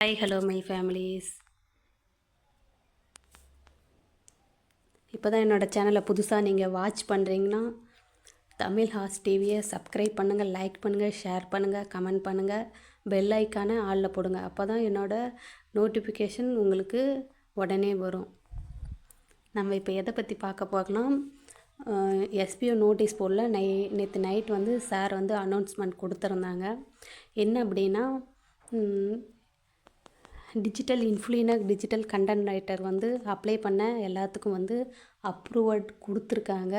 Hi hello my families இப்போ தான் என்னோடய சேனலை புதுசாக நீங்கள் வாட்ச் பண்ணுறீங்கன்னா தமிழ் ஹாஸ் டிவியை சப்ஸ்கிரைப் பண்ணுங்கள் லைக் பண்ணுங்கள் ஷேர் பண்ணுங்கள் கமெண்ட் பண்ணுங்கள் பெல் ஐக்கானை ஆளில் போடுங்க. அப்போ தான் என்னோடய நோட்டிஃபிகேஷன் உங்களுக்கு உடனே வரும். நம்ம இப்போ எதை பற்றி பார்க்க போகலாம்? எஸ்பிஓ நோட்டீஸ் போர்டில் நை நேற்று நைட் வந்து சார் வந்து அனௌன்ஸ்மெண்ட் கொடுத்துருந்தாங்க. என்ன அப்படின்னா digital influencer digital content writer வந்து அப்ளை பண்ண எல்லாத்துக்கும் வந்து அப்ரூவல் கொடுத்துருக்காங்க.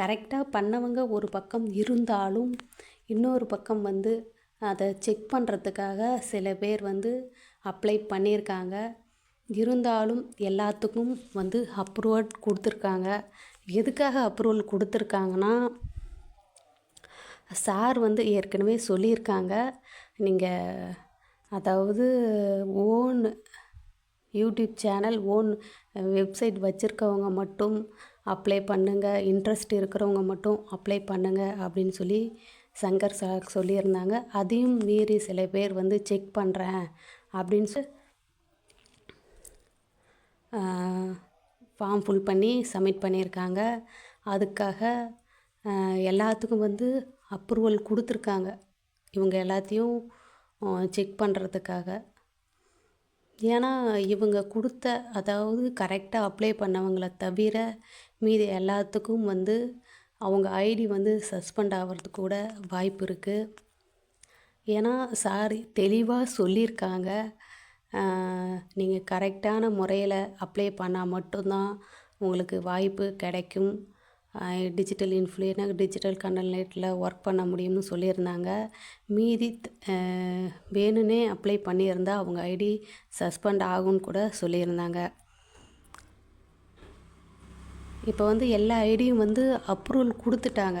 கரெக்டாக பண்ணவங்க ஒரு பக்கம் இருந்தாலும் இன்னொரு பக்கம் வந்து அதை செக் பண்ணுறதுக்காக சில பேர் வந்து அப்ளை பண்ணியிருக்காங்க. இருந்தாலும் எல்லாத்துக்கும் வந்து அப்ரூவல் கொடுத்துருக்காங்க. எதுக்காக அப்ரூவல் கொடுத்துருக்காங்கன்னா சார் வந்து ஏற்கனவே சொல்லியிருக்காங்க. நீங்கள் அதாவது own YouTube channel own website வச்சுருக்கவங்க மட்டும் அப்ளை பண்ணுங்கள் இன்ட்ரெஸ்ட் இருக்கிறவங்க மட்டும் அப்ளை பண்ணுங்கள் அப்படின்னு சொல்லி சங்கர் சார் சொல்லியிருந்தாங்க. அதையும் மீறி சில பேர் வந்து செக் பண்ணுறேன் அப்படின்னு சொல்லி ஃபார்ம் ஃபுல் பண்ணி சப்மிட் பண்ணியிருக்காங்க. அதுக்காக எல்லாத்துக்கும் வந்து அப்ரூவல் கொடுத்துருக்காங்க. இவங்க எல்லாத்தையும் செக் பண்ணுறதுக்காக ஏன்னா இவங்க கொடுத்த அதாவது கரெக்டாக அப்ளை பண்ணவங்களை தவிர மீதி எல்லாத்துக்கும் வந்து அவங்க ஐடி வந்து சஸ்பெண்ட் ஆகிறதுக்கு கூட வாய்ப்பு இருக்குது ஏன்னா சார் தெளிவாக சொல்லியிருக்காங்க நீங்கள் கரெக்டான முறையில் அப்ளை பண்ணால் மட்டும்தான் உங்களுக்கு வாய்ப்பு கிடைக்கும். டிஜிட்டல் இன்ஃப்ளூயனாக டிஜிட்டல் கண்டென்ட்ல ஒர்க் பண்ண முடியும்னு சொல்லியிருந்தாங்க. மீதி வேணுன்னே வேணும்னே அப்ளை பண்ணியிருந்தா அவங்க ஐடி சஸ்பெண்ட் ஆகும்னு கூட சொல்லியிருந்தாங்க. இப்போ வந்து எல்லா ஐடியும் வந்து அப்ரூவல் கொடுத்துட்டாங்க.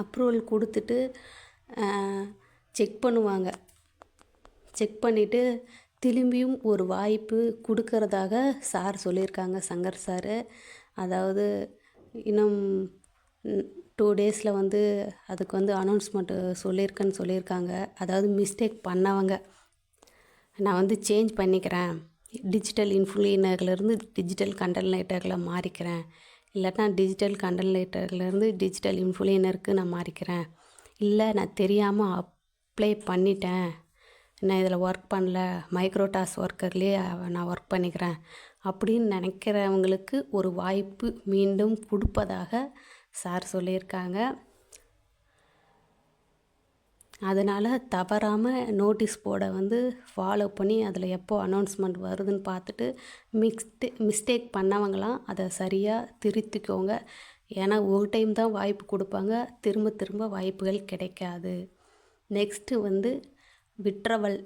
அப்ரூவல் கொடுத்துட்டு செக் பண்ணுவாங்க. செக் பண்ணிவிட்டு திரும்பியும் ஒரு வாய்ப்பு கொடுக்கறதாக சார் சொல்லியிருக்காங்க சங்கர் சார். அதாவது இன்னும் டூ டேஸில் வந்து அதுக்கு வந்து அனௌன்ஸ்மெண்ட்டு சொல்லியிருக்கேன்னு சொல்லியிருக்காங்க அதாவது மிஸ்டேக் பண்ணவங்க. நான் வந்து சேஞ்ச் பண்ணிக்கிறேன். டிஜிட்டல் இன்ஃப்ளூயினர்லேருந்து டிஜிட்டல் கண்டென்ட் ரைட்டரில் மாறிக்கிறேன். இல்லாட்டா டிஜிட்டல் கண்டென்ட் ரைட்டர்லேருந்து டிஜிட்டல் இன்ஃப்ளூயினருக்கு நான் மாறிக்கிறேன். இல்லை நான் தெரியாமல் அப்ளை பண்ணிட்டேன். நான் இதில் ஒர்க் பண்ணல? மைக்ரோடாஸ் ஒர்க்கர்லேயே நான் ஒர்க் பண்ணிக்கிறேன். அப்படின்னு நினைக்கிறவங்களுக்கு ஒரு வாய்ப்பு மீண்டும் கொடுப்பதாக சார் சொல்லியிருக்காங்க. அதனால் தவறாமல் நோட்டீஸ் போர்டை வந்து ஃபாலோ பண்ணி அதில் எப்போ அனௌன்ஸ்மெண்ட் வருதுன்னு பார்த்துட்டு மிக்ஸ்டே மிஸ்டேக் பண்ணவங்களாம் அதை சரியாக திருத்திக்கோங்க. ஏன்னா ஒரு டைம் தான் வாய்ப்பு கொடுப்பாங்க. திரும்ப திரும்ப வாய்ப்புகள் கிடைக்காது. நெக்ஸ்ட்டு வந்து விட்ரவல்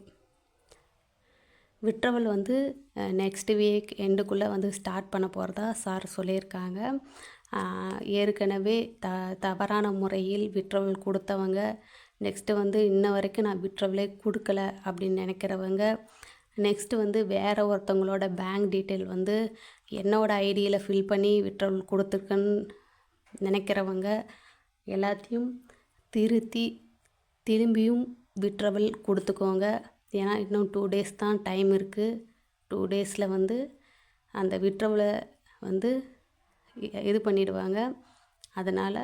விட்ரவல் வந்து நெக்ஸ்ட் வீக் எண்டுக்குள்ளே வந்து ஸ்டார்ட் பண்ண போகிறதா சார் சொல்லியிருக்காங்க. ஏற்கனவே த தவறான முறையில் விட்ரவல் கொடுத்தவங்க நெக்ஸ்ட்டு வந்து இன்ன வரைக்கும் நான் விட்ரவலே கொடுக்கல அப்படின்னு நினைக்கிறவங்க நெக்ஸ்ட்டு வந்து வேறு ஒருத்தவங்களோட பேங்க் டீட்டெயில் வந்து என்னோடய ஐடியில் ஃபில் பண்ணி விட்ரவல் கொடுத்துருக்கேன்னு நினைக்கிறவங்க எல்லாத்தையும் திருத்தி திரும்பியும் விட்ரவல் கொடுத்துக்கோங்க. ஏன்னா இன்னும் டூ டேஸ் தான் டைம் இருக்குது டூ டேஸில் வந்து அந்த விட்ரவலை வந்து இது பண்ணிடுவாங்க. அதனால்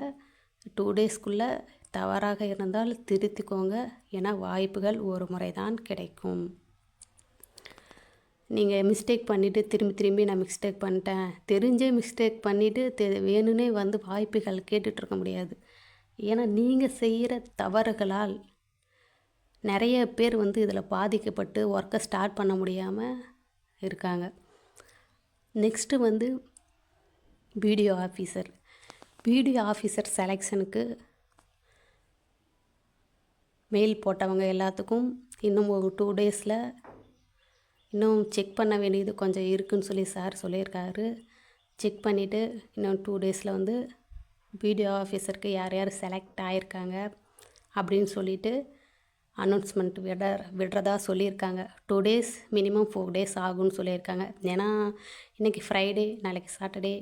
டூ டேஸ்க்குள்ளே தவறாக இருந்தால் திருத்திக்கோங்க. ஏன்னா வாய்ப்புகள் ஒரு முறை தான் கிடைக்கும். நீங்கள் மிஸ்டேக் பண்ணிவிட்டு திரும்பி திரும்பி நான் மிஸ்டேக் பண்ணிட்டேன். தெரிஞ்சே மிஸ்டேக் பண்ணிவிட்டு தெ வேணும்னே வந்து வாய்ப்புகள் கேட்டுட்ருக்க முடியாது. ஏன்னா நீங்கள் செய்கிற தவறுகளால் நிறைய பேர் வந்து இதில் பாதிக்கப்பட்டு ஒர்க்கை ஸ்டார்ட் பண்ண முடியாமல் இருக்காங்க. நெக்ஸ்ட்டு வந்து பிடிஓ ஆஃபீஸர் பிடிஓ ஆஃபீஸர் செலெக்ஷனுக்கு மெயில் போட்டவங்க எல்லாத்துக்கும் இன்னும் ஒரு டூ டேஸில் இன்னும் செக் பண்ண வேண்டியது கொஞ்சம் இருக்குன்னு சொல்லி சார் சொல்லியிருக்காரு. செக் பண்ணிவிட்டு இன்னும் டூ டேஸில் வந்து பிடிஓ ஆஃபீஸருக்கு யார் யார் செலக்ட் ஆகியிருக்காங்க அப்படின்னு சொல்லிவிட்டு அனௌன்ஸ்மெண்ட் விட விடுறதா சொல்லியிருக்காங்க. Two days minimum four days ஆகும்னு சொல்லியிருக்காங்க. ஏன்னா இன்றைக்கி ஃப்ரைடே நாளைக்கு சாட்டர்டே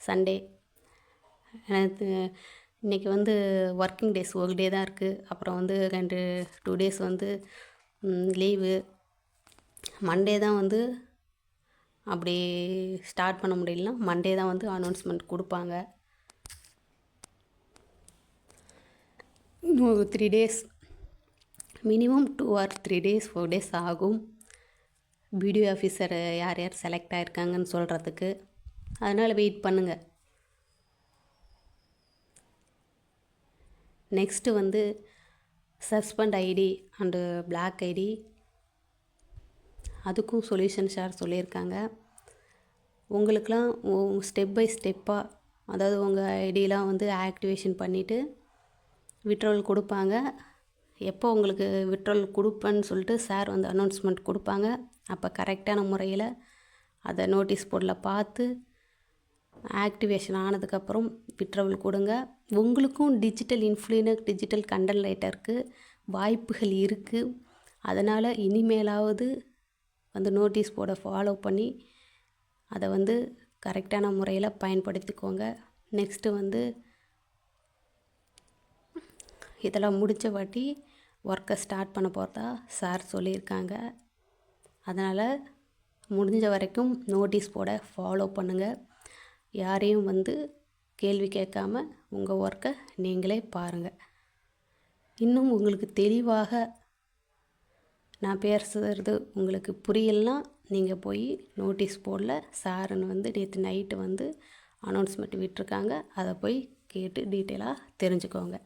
சண்டே இன்றைக்கி வந்து ஒர்க்கிங் டேஸ் ஒரு டே தான் இருக்குது அப்புறம் வந்து ரெண்டு டூ டேஸ் வந்து லீவு மண்டே தான் வந்து அப்படி ஸ்டார்ட் பண்ண முடியலனா மண்டே தான் வந்து அனௌன்ஸ்மெண்ட் கொடுப்பாங்க. இன்னும் ஒரு three days minimum two or three days four days ஆகும். பிடிஓ ஆஃபீஸர் யார் யார் செலக்ட் ஆகிருக்காங்கன்னு சொல்கிறதுக்கு அதனால் வெயிட் பண்ணுங்கள் நெக்ஸ்ட்டு வந்து suspend ID and block ID அதுக்கும் சொல்யூஷன் ஷேர் சொல்லியிருக்காங்க. உங்களுக்கெலாம் ஸ்டெப் பை ஸ்டெப்பாக அதாவது உங்கள் ஐடியெலாம் வந்து ஆக்டிவேஷன் பண்ணிவிட்டு விட்ரோல் கொடுப்பாங்க. எப்போ உங்களுக்கு விட்ரோல் கொடுப்பேன்னு சொல்லிட்டு சார் வந்து அனௌன்ஸ்மெண்ட் கொடுப்பாங்க. அப்போ கரெக்டான முறையில் அதை நோட்டீஸ் போர்டில் பார்த்து ஆக்டிவேஷன் ஆனதுக்கப்புறம் விட்ரவல் கொடுங்க. உங்களுக்கும் டிஜிட்டல் இன்ஃப்ளூனர் டிஜிட்டல் கண்டென்ட் ரைட்டருக்கு வாய்ப்புகள் இருக்குது அதனால் இனிமேலாவது வந்து நோட்டீஸ் போர்டை ஃபாலோ பண்ணி அதை வந்து கரெக்டான முறையில் பயன்படுத்திக்கோங்க. நெக்ஸ்ட்டு வந்து இதெல்லாம் முடித்த வாட்டி ஒர்க்கை ஸ்டார்ட் பண்ண போகிறதா சார் சொல்லியிருக்காங்க. அதனால் முடிஞ்ச வரைக்கும் நோட்டீஸ் போட ஃபாலோ பண்ணுங்கள் யாரையும் வந்து கேள்வி கேட்காம உங்கள் ஒர்க்கை நீங்களே பாருங்கள் இன்னும் உங்களுக்கு தெளிவாக நான் பேசுகிறது உங்களுக்கு புரியலனா நீங்கள் போய் நோட்டீஸ் போர்டில் சாருன்னு வந்து நேற்று நைட்டு வந்து அனௌன்ஸ்மெண்ட் விட்டுருக்காங்க. அதை போய் கேட்டு டீட்டெயிலாக தெரிஞ்சுக்கோங்க.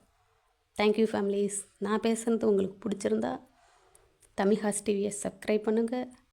தேங்க்யூ ஃபேமிலிஸ் நான் பேசுகிறது உங்களுக்கு பிடிச்சிருந்தா தமிழ் ஹாஸ் டிவியை சப்ஸ்கிரைப் பண்ணுங்கள்